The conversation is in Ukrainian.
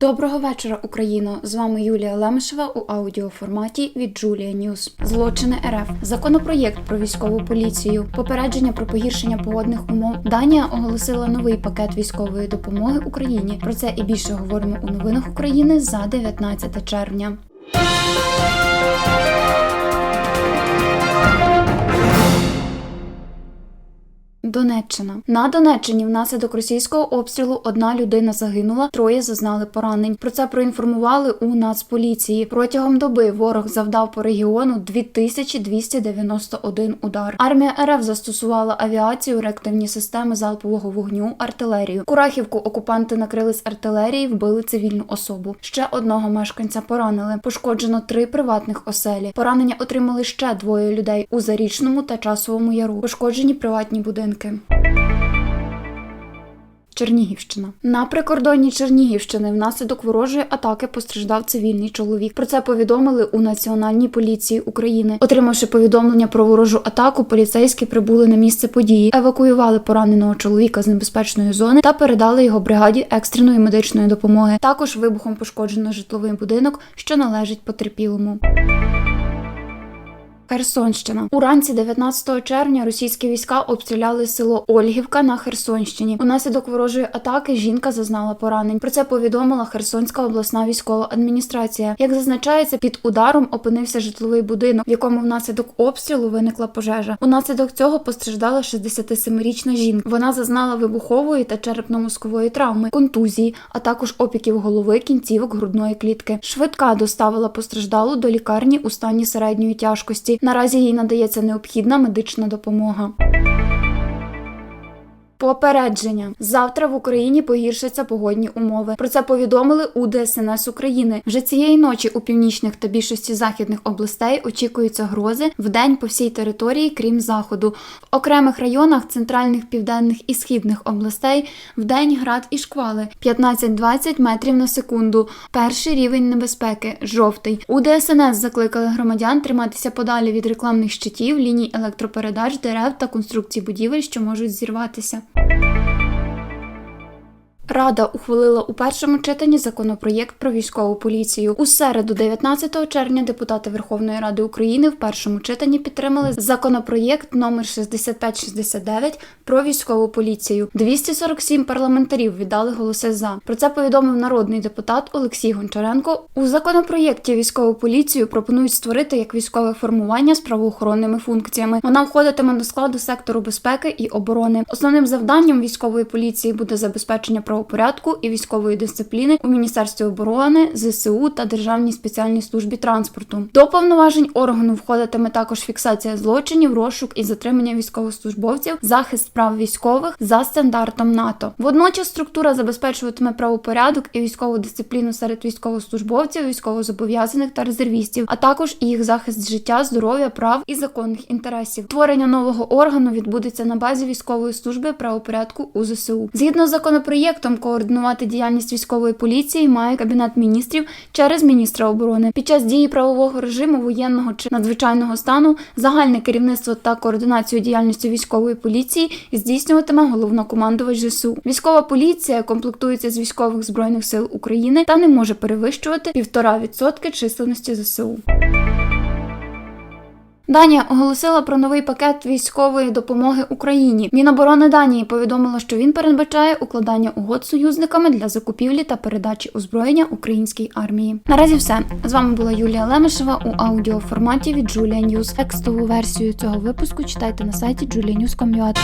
Доброго вечора, Україно! З вами Юлія Лемешева у аудіоформаті від Джулія Ньюс. Злочини РФ, законопроєкт про військову поліцію, попередження про погіршення погодних умов. Данія оголосила новий пакет військової допомоги Україні. Про це і більше говоримо у новинах України за 19 червня. Донеччина на Донеччині внаслідок російського обстрілу одна людина загинула, троє зазнали поранень. Про це проінформували у Нацполіції. Протягом доби ворог завдав по регіону 2291 удар. Армія РФ застосувала авіацію, реактивні системи залпового вогню, артилерію. Курахівку окупанти накрили з артилерії, вбили цивільну особу. Ще одного мешканця поранили. Пошкоджено три приватних оселі. Поранення отримали ще двоє людей у зарічному та часовому яру. Пошкоджені приватні будинки. Чернігівщина на прикордонні Чернігівщини внаслідок ворожої атаки постраждав цивільний чоловік. Про це повідомили у Національній поліції України. Отримавши повідомлення про ворожу атаку, поліцейські прибули на місце події, евакуювали пораненого чоловіка з небезпечної зони та передали його бригаді екстреної медичної допомоги. Також вибухом пошкоджено житловий будинок, що належить потерпілому. Херсонщина уранці 19 червня російські війська обстріляли село Ольгівка на Херсонщині. Унаслідок ворожої атаки жінка зазнала поранень. Про це повідомила Херсонська обласна військова адміністрація. Як зазначається, під ударом опинився житловий будинок, в якому внаслідок обстрілу виникла пожежа. Унаслідок цього постраждала 67-річна жінка. Вона зазнала вибухової та черепно-мозкової травми, контузії, а також опіків голови, кінцівок грудної клітки. Швидка доставила постраждалу до лікарні у стані середньої тяжкості. Наразі їй надається необхідна медична допомога. Попередження завтра в Україні погіршаться погодні умови. Про це повідомили у ДСНС України. Вже цієї ночі у північних та більшості західних областей очікуються грози в день по всій території, крім заходу. В окремих районах центральних, південних і східних областей в день град і шквали 15-20 метрів на секунду. Перший рівень небезпеки жовтий. У ДСНС закликали громадян триматися подалі від рекламних щитів, ліній електропередач, дерев та конструкцій будівель, що можуть зірватися. Thank you Рада ухвалила у першому читанні законопроєкт про військову поліцію. У середу, 19 червня, депутати Верховної Ради України в першому читанні підтримали законопроєкт номер 6569 про військову поліцію. 247 парламентарів віддали голоси за. Про це повідомив народний депутат Олексій Гончаренко. У законопроєкті військову поліцію пропонують створити як військове формування з правоохоронними функціями. Вона входитиме до складу сектору безпеки і оборони. Основним завданням військової поліції буде забезпечення правопорядку і військової дисципліни у Міністерстві оборони, ЗСУ та Державній спеціальній службі транспорту. До повноважень органу входитиме також фіксація злочинів, розшук і затримання військовослужбовців, захист прав військових за стандартом НАТО. Водночас структура забезпечуватиме правопорядок і військову дисципліну серед військовослужбовців, військовозобов'язаних та резервістів, а також їх захист життя, здоров'я, прав і законних інтересів. Творення нового органу відбудеться на базі військової служби правопорядку у ЗСУ. Згідно з законопроєктом, координувати діяльність військової поліції має кабінет міністрів через міністра оборони. Під час дії правового режиму воєнного чи надзвичайного стану загальне керівництво та координацію діяльності військової поліції здійснюватиме головнокомандувач ЗСУ. Військова поліція комплектується з військових збройних сил України та не може перевищувати 1,5% численності ЗСУ. Данія оголосила про новий пакет військової допомоги Україні. Міноборони Данії повідомило, що він передбачає укладання угод з союзниками для закупівлі та передачі озброєння українській армії. Наразі все з вами була Юлія Лемешева у аудіоформаті від Julia News. Текстову версію цього випуску читайте на сайті julianews.com.ua.